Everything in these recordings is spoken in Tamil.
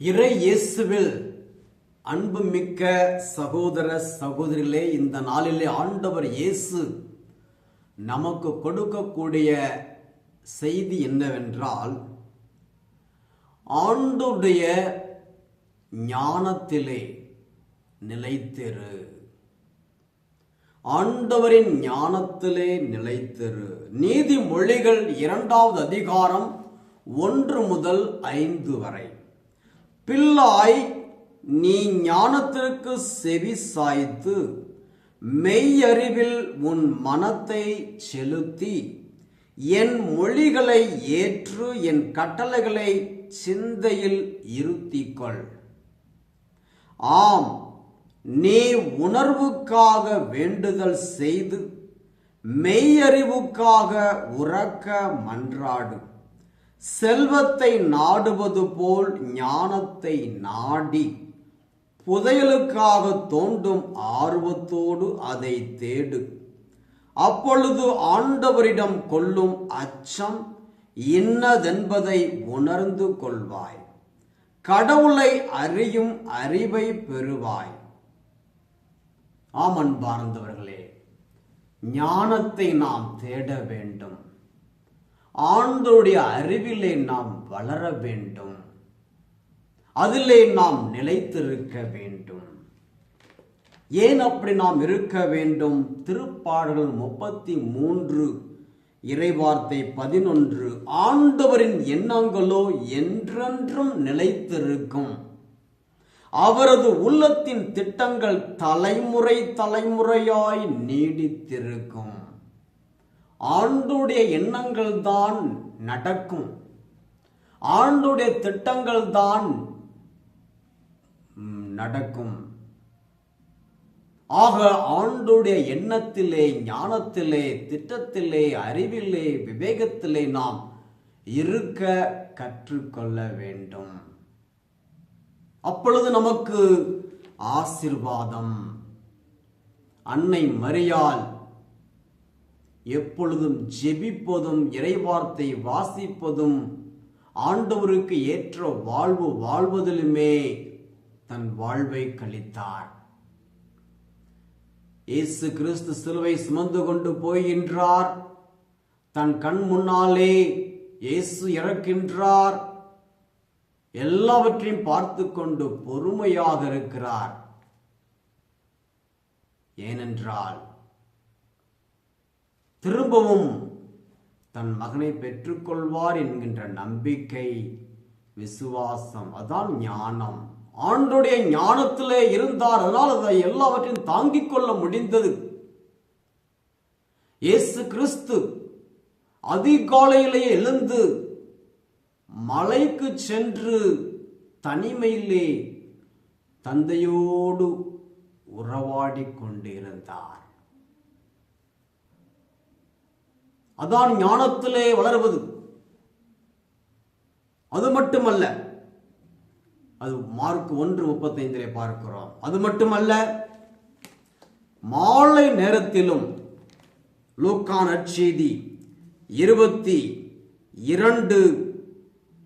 இறை இயேசுவில் அன்புமிக்க சகோதர சகோதரிகளே இந்த நாளிலே ஆண்டவர் இயேசு நமக்கு கொடுக்கக்கூடிய செய்தி என்னவென்றால் ஆண்டுடைய ஞானத்திலே நிலைத்திரு. ஆண்டவரின் ஞானத்திலே நிலைத்திரு. நீதிமொழிகள் இரண்டாவது அதிகாரம் ஒன்று முதல் ஐந்து வரை. பிள்ளாய் நீ ஞானத்திற்கு செவி சாய்த்து மெய்யறிவில் உன் மனத்தை செலுத்தி என் மொழிகளை ஏற்று என் கட்டளைகளை சிந்தையில் இருத்திக்கொள். ஆம் நீ உணர்வுக்காக வேண்டுதல் செய்து மெய்யறிவுக்காக உறக்க மன்றாடு. செல்வத்தை நாடுவது போல் ஞானத்தை நாடி புதையலுக்காக தோண்டும் ஆர்வத்தோடு அதை தேடு. அப்பொழுது ஆண்டவரிடம் கொள்ளும் அச்சம் இன்னதென்பதை உணர்ந்து கொள்வாய். கடவுளை அறியும் அறிவை பெறுவாய். ஆமன் பார்ந்தவர்களே ஞானத்தை நாம் தேட வேண்டும். ஆண்டோடைய அறிவிலே நாம் வளர வேண்டும். அதிலே நாம் நிலைத்திருக்க வேண்டும். ஏன் அப்படி நாம் இருக்க வேண்டும்? திருப்பாடல்கள் முப்பத்தி மூன்று இறைவார்த்தை பதினொன்று. ஆண்டவரின் எண்ணங்களோ என்றென்றும் நிலைத்திருக்கும். அவரது உள்ளத்தின் திட்டங்கள் தலைமுறை தலைமுறையாய் நீடித்திருக்கும். ஆண்டுடைய எண்ணங்கள் தான் நடக்கும். ஆண்டுடைய திட்டங்கள் தான் நடக்கும். ஆக ஆண்டுடைய எண்ணத்திலே ஞானத்திலே திட்டத்திலே அறிவிலே விவேகத்திலே நாம் இருக்க கற்றுக்கொள்ள வேண்டும். அப்பொழுது நமக்கு ஆசிர்வாதம். அன்னை மரியாள் எப்பொழுதும் ஜெபிப்பதும் இறைவார்த்தை வாசிப்பதும் ஆண்டவருக்கு ஏற்ற வாழ்வு வாழ்வதிலுமே தன் வாழ்வை கழித்தார். இயேசு கிறிஸ்து சிலுவை சுமந்து கொண்டு போகின்றார் தன் கண் முன்னாலே இயேசு இறக்கின்றார். எல்லாவற்றையும் பார்த்து கொண்டு பொறுமையாக இருக்கிறார். ஏனென்றால் திரும்பவும் தன் மகனை பெற்றுக்கொள்வார் என்கின்ற நம்பிக்கை விசுவாசம் அதான் ஞானம். ஆண்டுடைய ஞானத்திலே இருந்தார். அதனால் அதை எல்லாவற்றையும் தாங்கிக் கொள்ள முடிந்தது. இயேசு கிறிஸ்து அதிகாலையிலேயே எழுந்து மலைக்கு சென்று தனிமையிலே தந்தையோடு உறவாடிக் கொண்டிருந்தார். அதான் ஞானத்திலே வளருவது. அது மட்டுமல்ல அது மார்க் ஒன்று முப்பத்தைந்திலே பார்க்கிறோம். அது மட்டுமல்ல மாலை நேரத்திலும் லூக்கான் அச்செய்தி இருபத்தி இரண்டு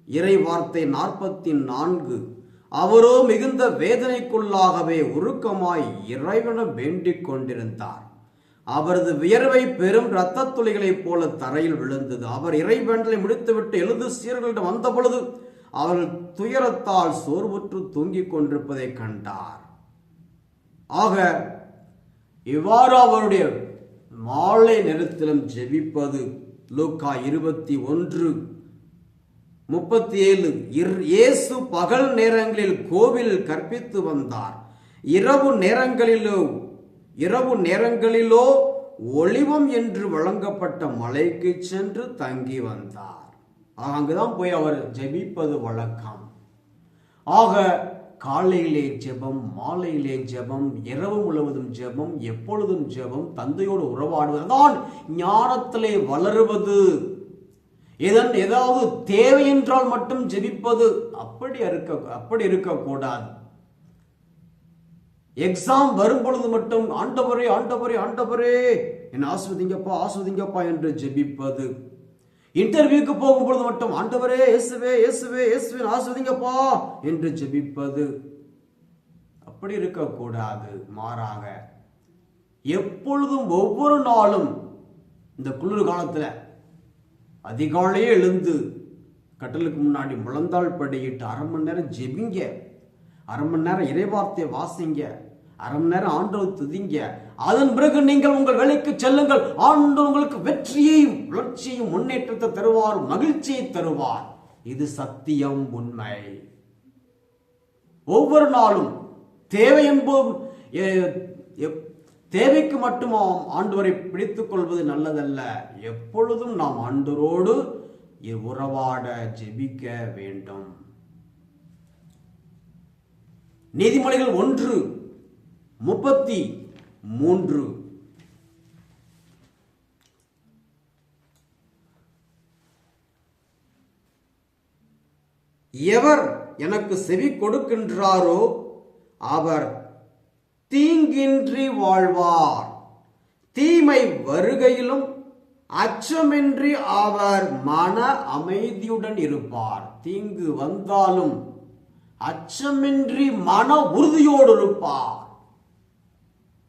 இறை வார்த்தை நாற்பத்தி நான்கு. அவரோ மிகுந்த வேதனைக்குள்ளாகவே உருக்கமாய் இறைவன வேண்டிக் கொண்டிருந்தார். அவரது வியர்வை பெரும் இரத்த துளிகளைப் போல தரையில் விழுந்தது. அவர் இறைவேண்டலை முடித்துவிட்டு எழுந்து சீர்களிடம் வந்த பொழுது அவர்கள் துயரத்தால் சோர்வுற்று தூங்கிக் கொண்டிருப்பதை கண்டார். ஆக இவ்வாறு அவருடைய மாலை நேரத்திலும் ஜெபிப்பது லூக்கா இருபத்தி ஒன்று முப்பத்தி ஏழு. இயேசு பகல் நேரங்களில் கோவிலில் கற்பித்து வந்தார். இரவு நேரங்களிலோ இரவு நேரங்களிலோ ஒளிவம் என்று வழங்கப்பட்ட மலைக்கு சென்று தங்கி வந்தார். அங்குதான் போய் அவர் ஜெபிப்பது வழக்கம். ஆக காலையிலே ஜெபம் மாலையிலே ஜெபம் இரவு முழுவதும் ஜெபம் எப்பொழுதும் ஜெபம் தந்தையோடு உறவாடுவதுதான் ஞானத்திலே வளருவது. இதன் ஏதாவது தேவை என்றால் மட்டும் ஜெபிப்பது. அப்படி இருக்க அப்படி இருக்கக்கூடாது. எக்ஸாம் வரும் பொழுது மட்டும் ஆண்டவரே ஆண்டவரே ஆண்டவரே என்னை ஆஸ்வதிங்கப்பா ஆஸ்வதிங்கப்பா என்று ஜெபிப்பது. இன்டர்வியூக்கு போகும்பொழுது மட்டும் ஆண்டவரே இயேசுவே இயேசுவே இயேசுவே ஆஸ்வதிங்கப்பா என்று ஜெபிப்பது. அப்படி இருக்கக்கூடாது மாறாக. எப்பொழுதும் ஒவ்வொரு நாளும் இந்த குளிர் காலத்தில் அதிகாலையே எழுந்து கட்டலுக்கு முன்னாடி முழந்தாள் படியிட்டு அரை மணி நேரம் ஜெபிங்க. அரை மணி நேரம் இறைவார்த்தையை வாசிங்க. அரை மணி நேரம் ஆண்டவர் துதிங்க. அதன் பிறகு நீங்கள் உங்கள் வேலைக்கு செல்லுங்கள். ஆண்டவர் உங்களுக்கு வெற்றியையும் வளர்ச்சியையும் முன்னேற்றத்தை தருவார் மகிழ்ச்சியை தருவார். இது சத்தியம் உண்மை. ஒவ்வொரு நாளும் தேவை என்போம் தேவைக்கு மட்டும் ஆண்டவரை பிடித்துக் கொள்வது நல்லதல்ல. எப்பொழுதும் நாம் ஆண்டவரோடு உறவாட ஜெபிக்க வேண்டும். நீதிமொழிகள் ஒன்று முப்பத்தி மூன்று. எவர் எனக்கு செவி கொடுக்கின்றாரோ அவர் தீங்கின்றி வாழ்வார். தீமை வருகையிலும் அச்சமின்றி அவர் மன அமைதியுடன் இருப்பார். தீங்கு வந்தாலும் அச்சமின்றி மன உறுதியோடு இருப்பார்.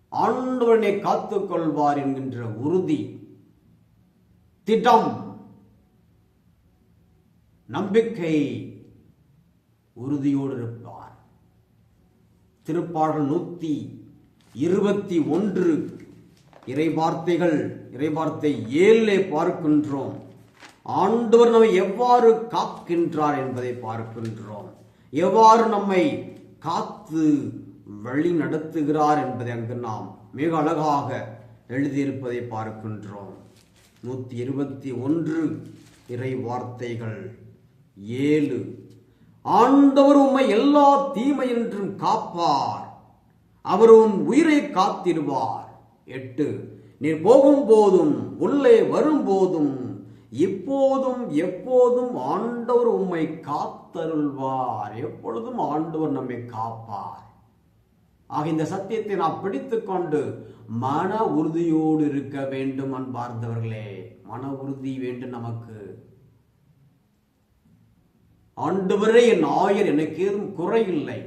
ஆண்டவனை காத்துக்கொள்வார் என்கின்ற உறுதி திட்டம் நம்பிக்கை உறுதியோடு இருப்பார். திருப்பாடல் நூத்தி இருபத்தி ஒன்று இறைவார்த்தைகள் இறைவார்த்தை ஏழிலே பார்க்கின்றோம். ஆண்டவர் நம்மை எவ்வாறு காக்கின்றார் என்பதை பார்க்கின்றோம். எவ்வாறு நம்மை காத்து வழி நடத்துகிறார் என்பதை அங்கு நாம் மிக அழகாக எழுதியிருப்பதை பார்க்கின்றோம். நூத்தி இருபத்தி ஒன்று இறை வார்த்தைகள் ஏழு. ஆண்டவர் உம்மை எல்லா தீமையின்றும் காப்பார். அவர் உன் உயிரை காத்திருவார் எட்டு. நீர் போகும்போதும் உள்ளே வரும்போதும் இப்போதும் எப்போதும் ஆண்டவர் உம்மை காத்தருள்வார். எப்பொழுதும் ஆண்டவர் நம்மை காப்பார். ஆக இந்த சத்தியத்தை நாம் பிடித்துக்கொண்டு மன உறுதியோடு இருக்க வேண்டும் அன்பார்ந்தவர்களே. மன உறுதி வேண்டும் நமக்கு. ஆண்டவரே என் ஆயர் எனக்கு ஏதும் குறையில்லை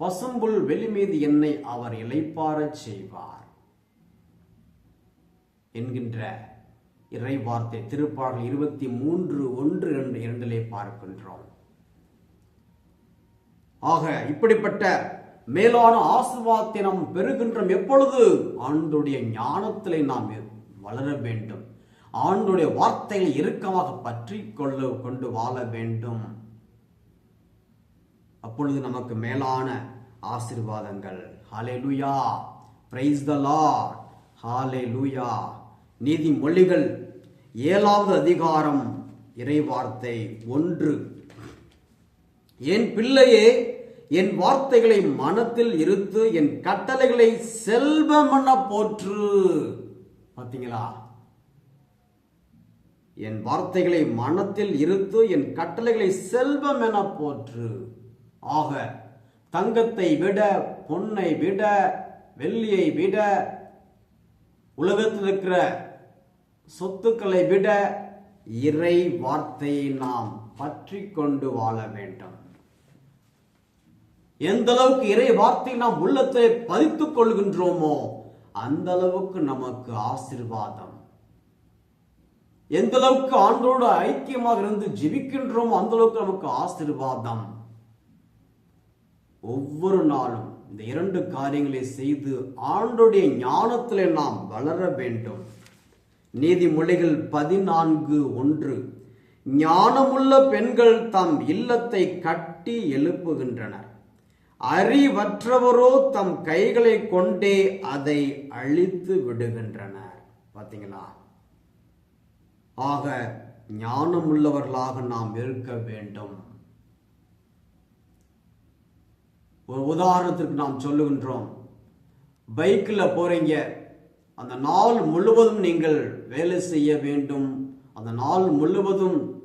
பசும்புல் வெளி மீது என்னை அவர் இளைப்பாரச் செய்வார் என்கின்ற இறை வார்த்தை திருப்பாடல் இருபத்தி மூன்று ஒன்று இரண்டு இரண்டிலே பார்க்கின்றோம். ஆக இப்படிப்பட்ட மேலான ஆசிர்வாதத்தை நாம் பெறுகின்றோம் எப்பொழுது? ஆண்டுடைய ஞானத்திலே நாம் வளர வேண்டும். ஆண்டுடைய வார்த்தைகளை இறுக்கமாக பற்றி கொள்ள கொண்டு வாழ வேண்டும். அப்பொழுது நமக்கு மேலான ஆசீர்வாதங்கள். ஹalleluya praise ஹாலே லூயா நீதி நீதிமொழிகள் ஏழாவது அதிகாரம் இறைவார்த்தை ஒன்று. என் பிள்ளையே என் வார்த்தைகளை மனத்தில் இருத்து என் கட்டளைகளை செல்வம் போற்று. பார்த்தீங்களா என் வார்த்தைகளை மனத்தில் இருத்து என் கட்டளைகளை செல்வம் என போற்று. ஆக தங்கத்தை விட பொன்னை விட வெள்ளியை விட உலகத்தில் இருக்கிற சொத்துக்களை விட இறை வார்த்தையை நாம் பற்றி கொண்டு வாழ வேண்டும். எந்த அளவுக்கு இறை வார்த்தை நாம் உள்ளத்தை பதித்துக் கொள்கின்றோமோ அந்த அளவுக்கு நமக்கு ஆசிர்வாதம். எந்த அளவுக்கு ஆண்டோடு ஐக்கியமாக இருந்து ஜெபிக்கின்றோமோ அந்த அளவுக்கு நமக்கு ஆசிர்வாதம். ஒவ்வொரு நாளும் இந்த இரண்டு காரியங்களை செய்து ஆண்டோடைய ஞானத்தில் நாம் வளர வேண்டும். நீதிமொழிகள் பதினான்கு ஒன்று ஞானமுள்ள பெண்கள் தம் இல்லத்தை கட்டி எழுப்புகின்றனர். அறிவற்றவரோ தம் கைகளை கொண்டே அதை அழித்து விடுகின்றனர். பார்த்தீங்களா ஆக ஞானமுள்ளவர்களாக நாம் இருக்க வேண்டும். ஒரு உதாரணத்திற்கு நாம் சொல்லுகின்றோம். பைக்கில் போறீங்க. அந்த நாள் முழுவதும் நீங்கள் வேலை செய்ய வேண்டும். அந்த நாள் முழுவதும்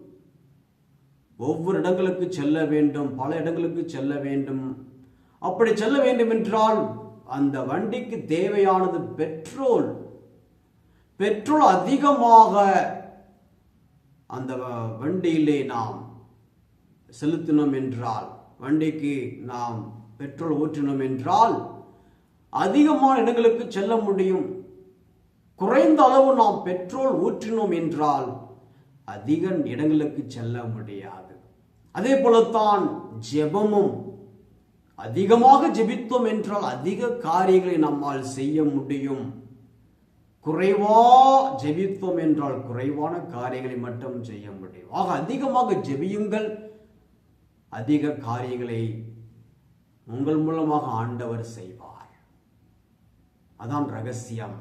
ஒவ்வொரு இடங்களுக்கு செல்ல வேண்டும் பல இடங்களுக்கு செல்ல வேண்டும். அப்படி செல்ல வேண்டுமென்றால் அந்த வண்டிக்கு தேவையானது பெட்ரோல். பெட்ரோல் அதிகமாக அந்த வண்டியிலே நாம் செலுத்தினோம் என்றால் வண்டிக்கு நாம் பெட்ரோல் ஊற்றினோம் என்றால் அதிகமான இடங்களுக்கு செல்ல முடியும். குறைந்த அளவு நாம் பெட்ரோல் ஊற்றினோம் என்றால் அதிக இடங்களுக்கு செல்ல முடியாது. அதே போலத்தான் ஜெபமும் அதிகமாக ஜெபித்தோம் என்றால் அதிக காரியங்களை நம்மால் செய்ய முடியும். குறைவா ஜெபித்தோம் என்றால் குறைவான காரியங்களை மட்டும் செய்ய முடியும். ஆக அதிகமாக ஜெபியுங்கள். அதிக காரியங்களை உங்கள் மூலமாக ஆண்டவர் செய்வார். அதான் ரகசியம்.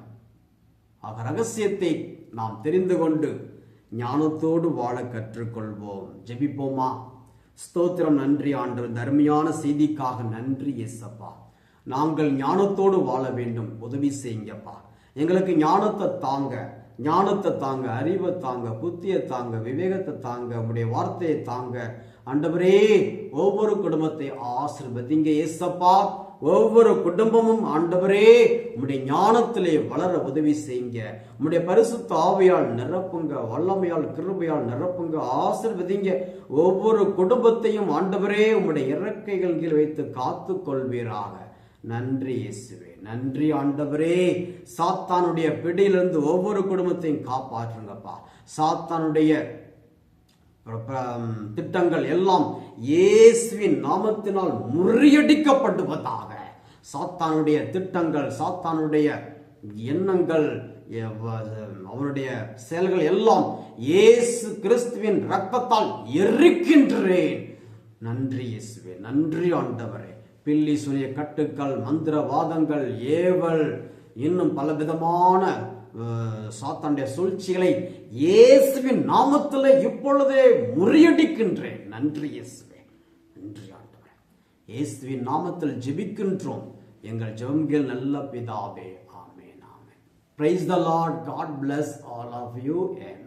ஆக ரகசியத்தை நாம் தெரிந்து கொண்டு ஞானத்தோடு வாழ கற்றுக்கொள்வோம். ஜெபிப்போமா? ஸ்தோத்திரம் நன்றி ஆண்டு தர்மியான செய்திக்காக நன்றி எஸ்அப்பா நாங்கள் ஞானத்தோடு வாழ வேண்டும். உதவி செய்யுங்கப்பா. எங்களுக்கு ஞானத்தை தாங்க ஞானத்தை தாங்க அறிவை தாங்க புத்தியை தாங்க விவேகத்தை தாங்க உடைய வார்த்தையை தாங்க. அண்டவரே ஒவ்வொரு குடும்பத்தை ஆசிர்வதிங்க ஏசப்பா ஒவ்வொரு குடும்பமும் ஆண்டவரே உம்முடைய ஞானத்திலே வளர உதவி செய்யுங்க. உம்முடைய பரிசுத்த ஆவையால் நிரப்புங்க வல்லமையால் கிருபையால் நிரப்புங்க ஆசிர்வதிங்க. ஒவ்வொரு குடும்பத்தையும் ஆண்டவரே உம்முடைய இறக்கைகள் கீழ் வைத்து காத்து கொள்வீராக நன்றி இயேசுவே நன்றி ஆண்டவரே. சாத்தானுடைய பிடியிலிருந்து ஒவ்வொரு குடும்பத்தையும் காப்பாற்றுங்கப்பா. சாத்தானுடைய திட்டங்கள் எல்லாம் இயேசுவின் நாமத்தினால் முறியடிக்கப்படுவதாக சாத்தானுடைய திட்டங்கள் சாத்தானுடைய எண்ணங்கள் அவனுடைய செயல்கள் எல்லாம் இயேசு கிறிஸ்துவின் ரத்தத்தால் எரிக்கின்றேன் நன்றி இயேசுவே நன்றி ஆண்டவரே. பில்லி சுனிய கட்டுக்கள் மந்திரவாதங்கள் ஏவல் இன்னும் பல விதமான சாத்தானுடைய சூழ்ச்சிகளை இயேசுவின் நாமத்தில் இப்பொழுதே முறியடிக்கின்றேன். நன்றி இயேசுவே. நன்றி ஆண்டவரே. இயேசுவின் நாமத்தில் ஜெபிக்கின்றோம். எங்கள் ஜெபங்கள் நல்ல பிதாவே. ஆமே நாமே praise the lord god bless all of you amen